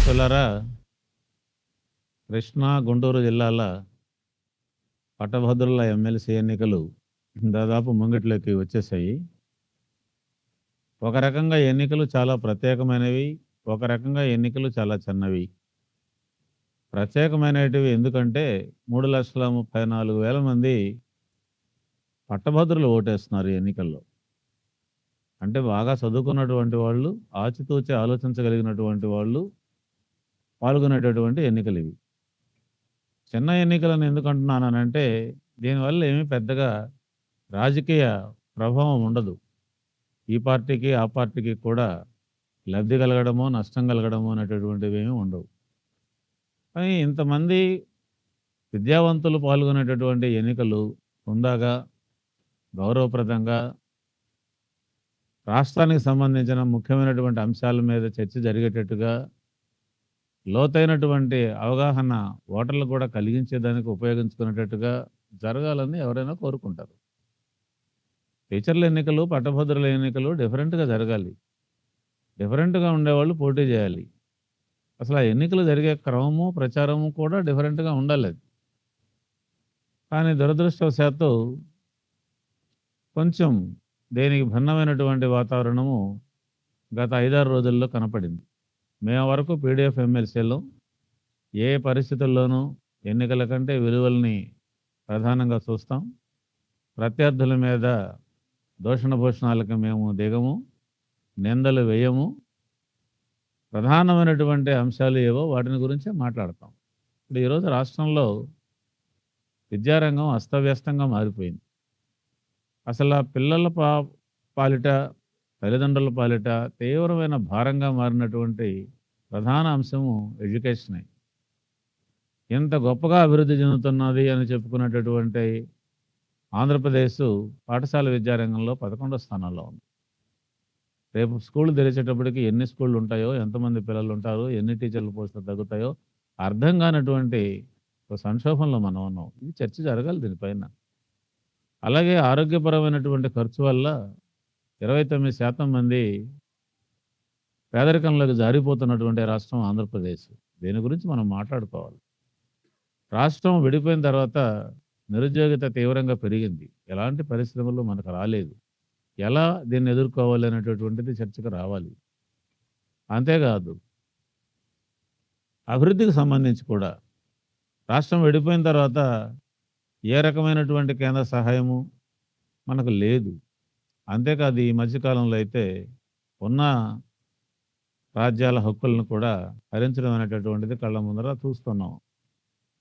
మిత్రులారా కృష్ణా గుంటూరు జిల్లాల పట్టభద్రుల ఎమ్మెల్సీ ఎన్నికలు దాదాపు ముంగిట్లోకి వచ్చేసాయి ఒక రకంగా ఎన్నికలు చాలా ప్రత్యేకమైనవి ఒక రకంగా ఎన్నికలు చాలా చిన్నవి. ప్రత్యేకమైనటివి ఎందుకంటే మూడు లక్షల ముప్పై నాలుగు వేల మంది పట్టభద్రులు ఓటేస్తున్నారు ఈ ఎన్నికల్లో. అంటే బాగా చదువుకున్నటువంటి వాళ్ళు ఆచితూచి ఆలోచించగలిగినటువంటి వాళ్ళు పాల్గొనేటటువంటి ఎన్నికలు ఇవి చిన్న ఎన్నికలను ఎందుకు అంటున్నానంటే దీనివల్ల ఏమీ పెద్దగా రాజకీయ ప్రభావం ఉండదు. ఈ పార్టీకి ఆ పార్టీకి కూడా లబ్ధి కలగడమో నష్టం కలగడమో అనేటటువంటివి ఏమి ఉండవు. కానీ ఇంతమంది విద్యావంతులు పాల్గొనేటటువంటి ఎన్నికలు హుందాగా గౌరవప్రదంగా రాష్ట్రానికి సంబంధించిన ముఖ్యమైనటువంటి అంశాల మీద చర్చ జరిగేటట్టుగా లోతైనటువంటి అవగాహన ఓటర్లు కూడా కలిగించేదానికి ఉపయోగించుకునేటట్టుగా జరగాలని ఎవరైనా కోరుకుంటారు. టీచర్ల ఎన్నికలు పట్టభద్రుల ఎన్నికలు డిఫరెంట్గా జరగాలి. డిఫరెంట్గా ఉండేవాళ్ళు పోటీ చేయాలి. అసలు ఆ ఎన్నికలు జరిగే క్రమము ప్రచారము కూడా డిఫరెంట్గా ఉండాలి. అది కానీ దురదృష్టవశాత్తు కొంచెం దేనికి భిన్నమైనటువంటి వాతావరణము గత ఐదారు రోజుల్లో కనపడింది. మేము వరకు పీడిఎఫ్ ఎమ్మెల్సీలు ఏ పరిస్థితుల్లోనూ ఎన్నికల కంటే విలువల్ని ప్రధానంగా చూస్తాం. ప్రత్యర్థుల మీద దూషణభూషణాలకు మేము దిగము నిందలు వేయము. ప్రధానమైనటువంటి అంశాలు ఏవో వాటిని గురించే మాట్లాడతాం. ఇప్పుడు ఈరోజు రాష్ట్రంలో విద్యారంగం అస్తవ్యస్తంగా మారిపోయింది. అసలు ఆ పిల్లల పా పాలిట తల్లిదండ్రుల పాలిట తీవ్రమైన భారంగా మారినటువంటి ప్రధాన అంశము ఎడ్యుకేషనే. ఎంత గొప్పగా అభివృద్ధి చెందుతున్నది అని చెప్పుకునేటటువంటి ఆంధ్రప్రదేశ్ పాఠశాల విద్యారంగంలో పదకొండో స్థానంలో ఉంది. రేపు స్కూల్ తెరిచేటప్పటికి ఎన్ని స్కూళ్ళు ఉంటాయో ఎంతమంది పిల్లలు ఉంటారో ఎన్ని టీచర్లు పోస్టులు తగ్గుతాయో అర్థం కానటువంటి ఒక సంక్షోభంలో మనం ఉన్నాం. ఇది చర్చ జరగాలి దీనిపైన. అలాగే ఆరోగ్యపరమైనటువంటి ఖర్చు వల్ల ఇరవై తొమ్మిది శాతం మంది పేదరికంలోకి జారిపోతున్నటువంటి రాష్ట్రం ఆంధ్రప్రదేశ్. దీని గురించి మనం మాట్లాడుకోవాలి. రాష్ట్రం విడిపోయిన తర్వాత నిరుద్యోగిత తీవ్రంగా పెరిగింది. ఎలాంటి పరిశ్రమలు మనకు రాలేదు. ఎలా దీన్ని ఎదుర్కోవాలి అనేటటువంటిది చర్చకు రావాలి. అంతేకాదు అభివృద్ధికి సంబంధించి కూడా రాష్ట్రం విడిపోయిన తర్వాత ఏ రకమైనటువంటి కేంద్ర సహాయము మనకు లేదు. అంతేకాదు ఈ మధ్యకాలంలో అయితే ఉన్న రాజ్యాల హక్కులను కూడా హరించడం అనేటటువంటిది కళ్ళ ముందర చూస్తున్నాం.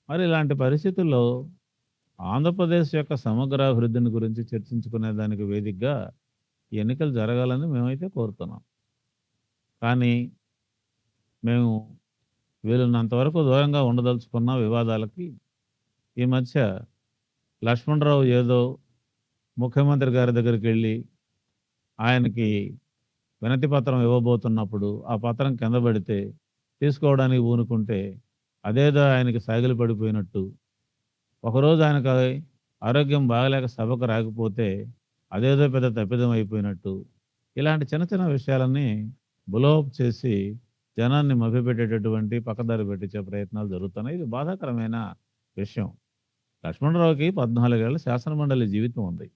మరి ఇలాంటి పరిస్థితుల్లో ఆంధ్రప్రదేశ్ యొక్క సమగ్ర అభివృద్ధిని గురించి చర్చించుకునే దానికి వేదికగా ఈ ఎన్నికలు జరగాలని మేమైతే కోరుతున్నాం. కానీ మేము వీలున్నంతవరకు దూరంగా ఉండదలుచుకున్న వివాదాలకి ఈ మధ్య లక్ష్మణరావు ఏదో ముఖ్యమంత్రి గారి దగ్గరికి వెళ్ళి ఆయనకి వినతి పత్రం ఇవ్వబోతున్నప్పుడు ఆ పత్రం కింద పడితే తీసుకోవడానికి ఊనుకుంటే అదేదో ఆయనకి సాగిలి పడిపోయినట్టు. ఒకరోజు ఆయనకు ఆరోగ్యం బాగలేక సభకు రాకపోతే అదేదో పెద్ద తప్పిదం అయిపోయినట్టు. ఇలాంటి చిన్న చిన్న విషయాలన్నీ బులోప్ చేసి జనాన్ని మభ్యపెట్టేటటువంటి పక్కదారి పెట్టించే ప్రయత్నాలు జరుగుతున్నాయి. ఇది బాధాకరమైన విషయం. లక్ష్మణరావుకి పద్నాలుగేళ్ళ శాసనమండలి జీవితం ఉంది.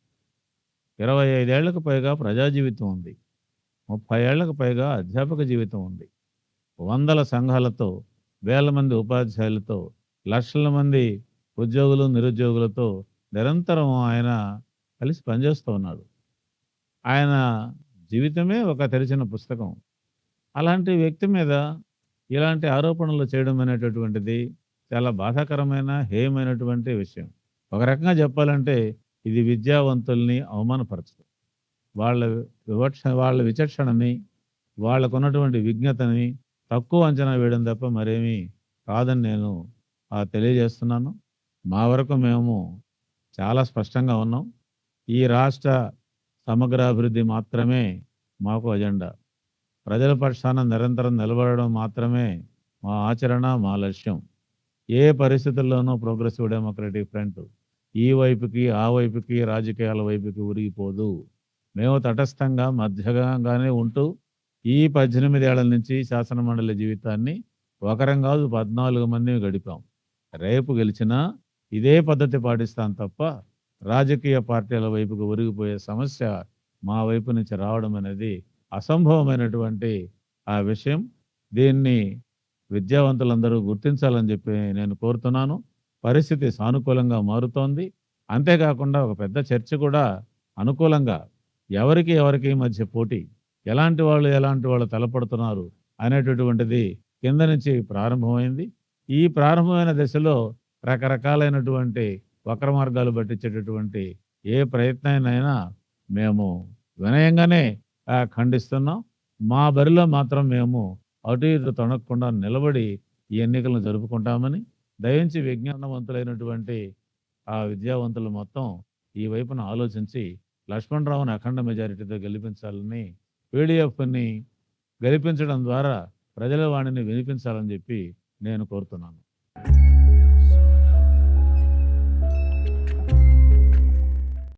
ఇరవై ఐదేళ్ళకు పైగా ప్రజా జీవితం ఉంది. ముప్పై ఏళ్ళకు పైగా అధ్యాపక జీవితం ఉంది. వందల సంఘాలతో వేల మంది ఉపాధ్యాయులతో లక్షల మంది ఉద్యోగులు నిరుద్యోగులతో నిరంతరం ఆయన కలిసి పనిచేస్తూ ఉన్నాడు ఆయన జీవితమే ఒక తెరిచిన పుస్తకం. అలాంటి వ్యక్తి మీద ఇలాంటి ఆరోపణలు చేయడం అనేటటువంటిది చాలా బాధాకరమైన హేయమైనటువంటి విషయం. ఒక రకంగా చెప్పాలంటే ఇది విద్యావంతుల్ని అవమానపరచదు. వాళ్ళ వివక్ష వాళ్ళ విచక్షణని వాళ్ళకున్నటువంటి విజ్ఞతని తక్కువ అంచనా వేయడం తప్ప మరేమీ కాదని నేను తెలియజేస్తున్నాను. మా వరకు మేము చాలా స్పష్టంగా ఉన్నాం. ఈ రాష్ట్ర సమగ్రాభివృద్ధి మాత్రమే మాకు అజెండా. ప్రజల పక్షాన నిరంతరం నిలబడడం మాత్రమే మా ఆచరణ మా లక్ష్యం. ఏ పరిస్థితుల్లోనూ ప్రోగ్రెసివ్ డెమోక్రటిక్ ఫ్రంట్ ఈ వైపుకి ఆ వైపుకి రాజకీయాల వైపుకి ఉరిగిపోదు మేము తటస్థంగా మధ్యగానే ఉంటూ ఈ పద్దెనిమిదేళ్ళ నుంచి శాసనమండలి జీవితాన్ని ఒకరం కాదు పద్నాలుగు మంది గడిపాం. రేపు గెలిచినా ఇదే పద్ధతి పాటిస్తాం తప్ప రాజకీయ పార్టీల వైపుకు ఒరిగిపోయే సమస్య మా వైపు నుంచి రావడం అనేది అసంభవమైనటువంటి ఆ విషయం. దీన్ని విద్యావంతులందరూ గుర్తించాలని చెప్పి నేను కోరుతున్నాను. పరిస్థితి సానుకూలంగా మారుతోంది. అంతేకాకుండా ఒక పెద్ద చర్చ కూడా అనుకూలంగా ఎవరికి ఎవరికి మధ్య పోటీ ఎలాంటి వాళ్ళు ఎలాంటి వాళ్ళు తలపడుతున్నారు అనేటటువంటిది కింద నుంచి ప్రారంభమైంది. ఈ ప్రారంభమైన దశలో రకరకాలైనటువంటి వక్ర మార్గాలు పట్టించేటటువంటి ఏ ప్రయత్నాన్నైనా మేము వినయంగానే ఖండిస్తున్నాం. మా బరిలో మాత్రం మేము అటు ఇటు తొణకకుండా నిలబడి ఈ ఎన్నికలను జరుపుకుంటామని దయించి విజ్ఞానవంతులైనటువంటి ఆ విద్యావంతులు మొత్తం ఈ వైపున ఆలోచించి లక్ష్మణరావుని అఖండ మెజారిటీతో గెలిపించాలని పీడిఎఫ్ని గెలిపించడం ద్వారా ప్రజల వాణిని వినిపించాలని చెప్పి నేను కోరుతున్నాను.